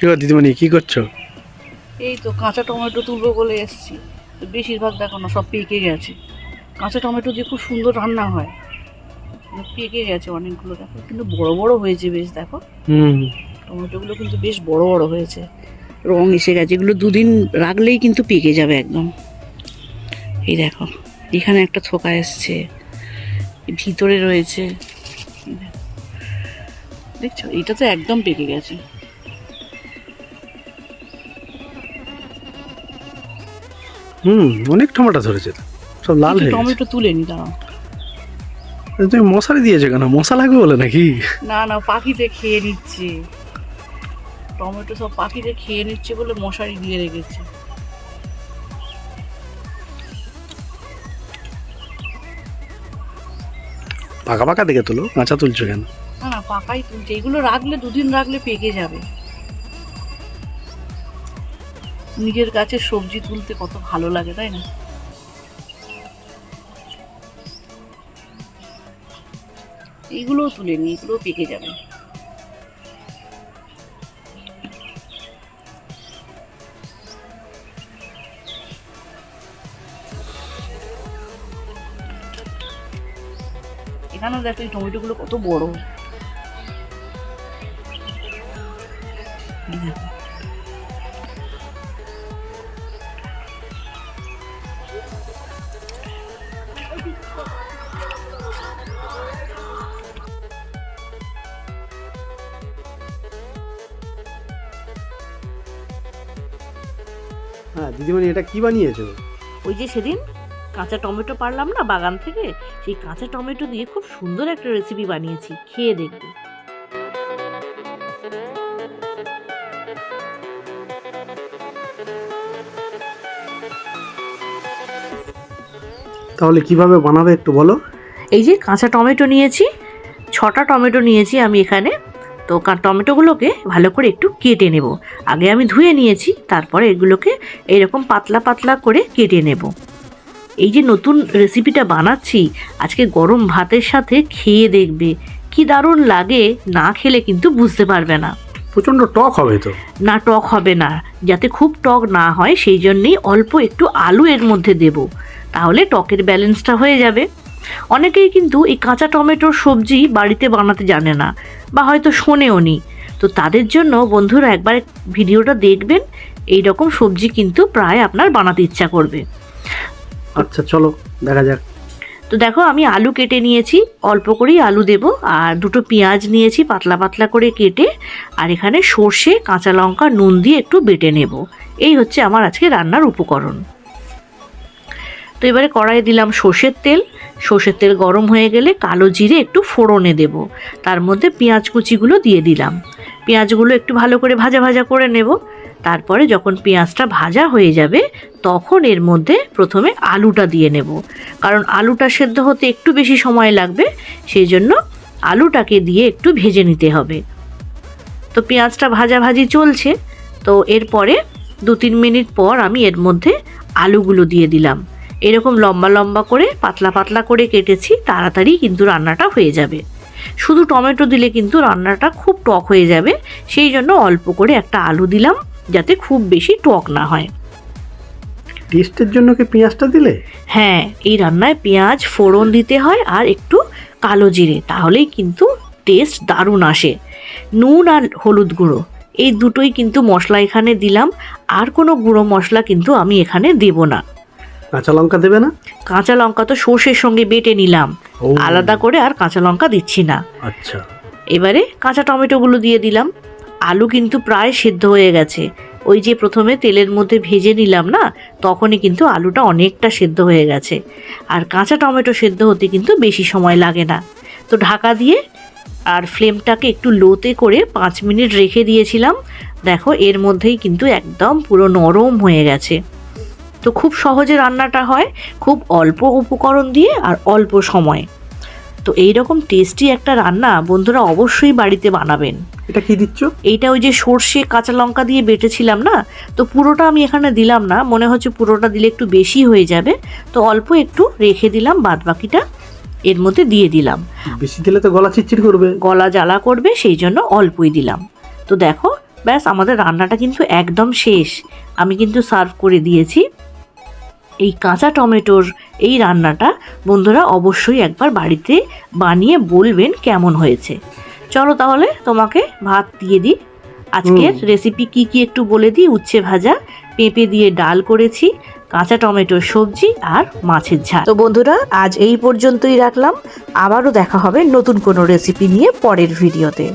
কি গো দিদিমণি? কি করছ? এই তো কাঁচা টমেটো তুলবো বলে এসছি। তো বেশিরভাগ দেখো না সব পেকে গেছে। কাঁচা টমেটো দিয়ে খুব সুন্দর রান্না হয় পেকে গেছে অনেকগুলো দেখো। কিন্তু বড় বড় হয়েছে বেশ দেখো। হুম। টমেটোগুলো কিন্তু বেশ বড় বড় হয়েছে। রং এসে গেছে। এগুলো দুদিন রাখলেই কিন্তু পেকে যাবে একদম। এই দেখো এখানে একটা থোকা এসছে। ভিতরে রয়েছে। দেখছ? এটা তো একদম পেকে গেছে। হুম অনেক টমেটো ধরেছে। সব লাল হয়ে টমেটো তুলে নি দাঁড়াও তুমি মশারি দিয়েছ কেন? মশা লাগবে বলে নাকি? না না পাখিতে খেয়ে নিচ্ছে। টমেটো সব পাখিতে খেয়ে নিচ্ছে বলে মশারি দিয়ে রেখেছে। পাকা পাকা দেখে তুলো কাঁচা তুলছো কেন? না না পাকাই তুলছে। এগুলো রাখলে দুদিন রাখলে পেকে যাবে। নিজের গাছে সবজি তুলতে কত ভালো লাগে, তাই না? এইগুলোও তুলে নি এগুলোও পেকে যাবে। এখানেও দেখো, এই টমেটোগুলো কত বড়। দেখো। হ্যাঁ দিদিমণি এটা কি বানিয়েছো? ওই যে সেদিন কাঁচা টমেটো পারলাম না বাগান থেকে সেই কাঁচা টমেটো দিয়ে খুব সুন্দর একটা রেসিপি বানিয়েছি খেয়ে দেখবে। তাহলে কীভাবে বানাবে একটু বলো? এই যে কাঁচা টমেটো নিয়েছি ছটা টমেটো নিয়েছি আমি এখানে। তো টমেটোগুলোকে ভালো করে একটু কেটে নেব। আগে আমি ধুয়ে নিয়েছি তারপরে এগুলোকে এরকম পাতলা পাতলা করে কেটে নেব। এই যে নতুন রেসিপিটা বানাচ্ছি আজকে গরম ভাতের সাথে খেয়ে দেখবে। কি দারুণ লাগে না খেলে কিন্তু বুঝতে পারবে না। প্রচণ্ড টক হবে তো। না টক হবে না। যাতে খুব টক না হয় সেই জন্যেই অল্প একটু আলু এর মধ্যে দেব। তাহলে টকের ব্যালেন্সটা হয়ে যাবে। অনেকেই কিন্তু এই কাঁচা টমেটোর সবজি বাড়িতে বানাতে জানে না। বা হয়তো শোনেও নি। তো তাদের জন্য বন্ধুরা একবার ভিডিওটা দেখবেন এই রকম সবজি কিন্তু প্রায় আপনার বানাতে ইচ্ছা করবে। আচ্ছা চলো দেখা যাক। তো দেখো আমি আলু কেটে নিয়েছি অল্প করেই আলু দেব আর দুটো পেঁয়াজ নিয়েছি পাতলা পাতলা করে কেটে আর এখানে সর্ষে কাঁচা লঙ্কা নুন দিয়ে একটু বেটে নেব। এই হচ্ছে আমার আজকে রান্নার উপকরণ। তো এবারে কড়াইয়ে দিলাম সর্ষের তেল। সর্ষের তেল গরম হয়ে গেলে কালো জিরে একটু ফোড়নে দেব। তার মধ্যে পেঁয়াজ কুচিগুলো দিয়ে দিলাম। পেঁয়াজগুলো একটু ভালো করে ভাজা ভাজা করে নেব। তারপরে যখন পেঁয়াজটা ভাজা হয়ে যাবে, তখন এর মধ্যে প্রথমে আলুটা দিয়ে নেব। কারণ আলুটা সেদ্ধ হতে একটু বেশি সময় লাগবে, সেই জন্য আলুটাকে দিয়ে একটু ভেজে নিতে হবে। তো পেঁয়াজটা ভাজাভাজি চলছে। তো এরপরে দু তিন মিনিট পর আমি এর মধ্যে আলুগুলো দিয়ে দিলাম। এরকম লম্বা লম্বা করে পাতলা পাতলা করে কেটেছি তাড়াতাড়ি কিন্তু রান্নাটা হয়ে যাবে। শুধু টমেটো দিলে কিন্তু রান্নাটা খুব টক হয়ে যাবে সেই জন্য অল্প করে একটা আলু দিলাম যাতে খুব বেশি টক না হয়। টেস্টের জন্য কি পেঁয়াজটা দিলে? হ্যাঁ এই রান্নায় পেঁয়াজ ফোড়ন দিতে হয় আর একটু কালো জিরে তাহলেই কিন্তু টেস্ট দারুণ আসে। নুন আর হলুদ গুঁড়ো এই দুটোই কিন্তু মশলা এখানে দিলাম আর কোনো গুঁড়ো মশলা কিন্তু আমি এখানে দেব না। কাঁচা লঙ্কা দেবে না? কাঁচা লঙ্কা তো সর্ষের সঙ্গে বেটে নিলাম। ও। আলাদা করে আর কাঁচা লঙ্কা দিচ্ছি না। আচ্ছা। এবারে কাঁচা টমেটোগুলো দিয়ে দিলাম। আলু কিন্তু প্রায় সেদ্ধ হয়ে গেছে। ওই যে প্রথমে তেলের মধ্যে ভেজে নিলাম না তখনই কিন্তু আলুটা অনেকটা সেদ্ধ হয়ে গেছে। আর কাঁচা টমেটো সেদ্ধ হতে কিন্তু বেশি সময় লাগে না। তো ঢাকা দিয়ে আর ফ্লেমটাকে একটু লোতে করে পাঁচ মিনিট রেখে দিয়েছিলাম। দেখো এর মধ্যেই কিন্তু একদম পুরো নরম হয়ে গেছে। তো খুব সহজে রান্নাটা হয় খুব অল্প উপকরণ দিয়ে আর অল্প সময়ে। তো এই রকম টেস্টি একটা রান্না বন্ধুরা অবশ্যই বাড়িতে বানাবেন। এটা কি দিচ্ছ? এইটা ওই যে সর্ষে কাঁচা লঙ্কা দিয়ে বেটেছিলাম না তো পুরোটা আমি এখানে দিলাম না মনে হচ্ছে পুরোটা দিলে একটু বেশি হয়ে যাবে। তো অল্প একটু রেখে দিলাম বাদ বাকিটা এর মধ্যে দিয়ে দিলাম। বেশি দিলে তো গলা চিটচিট করবে। গলা জ্বালা করবে সেই জন্য অল্পই দিলাম। তো দেখো ব্যাস আমাদের রান্নাটা কিন্তু একদম শেষ। আমি কিন্তু সার্ভ করে দিয়েছি। এই কাঁচা টমেটোর এই রান্নাটা বন্ধুরা অবশ্যই একবার বাড়িতে বানিয়ে বলবেন কেমন হয়েছে। চলো তাহলে তোমাকে ভাত দিয়ে দিই। আজকের রেসিপি কি কি একটু বলে দিই? উচ্ছে ভাজা পেঁপে দিয়ে ডাল করেছি কাঁচা টমেটোর সবজি আর মাছের ঝাল। তো বন্ধুরা আজ এই পর্যন্তই রাখলাম। আবারও দেখা হবে নতুন কোনো রেসিপি নিয়ে পরের ভিডিওতে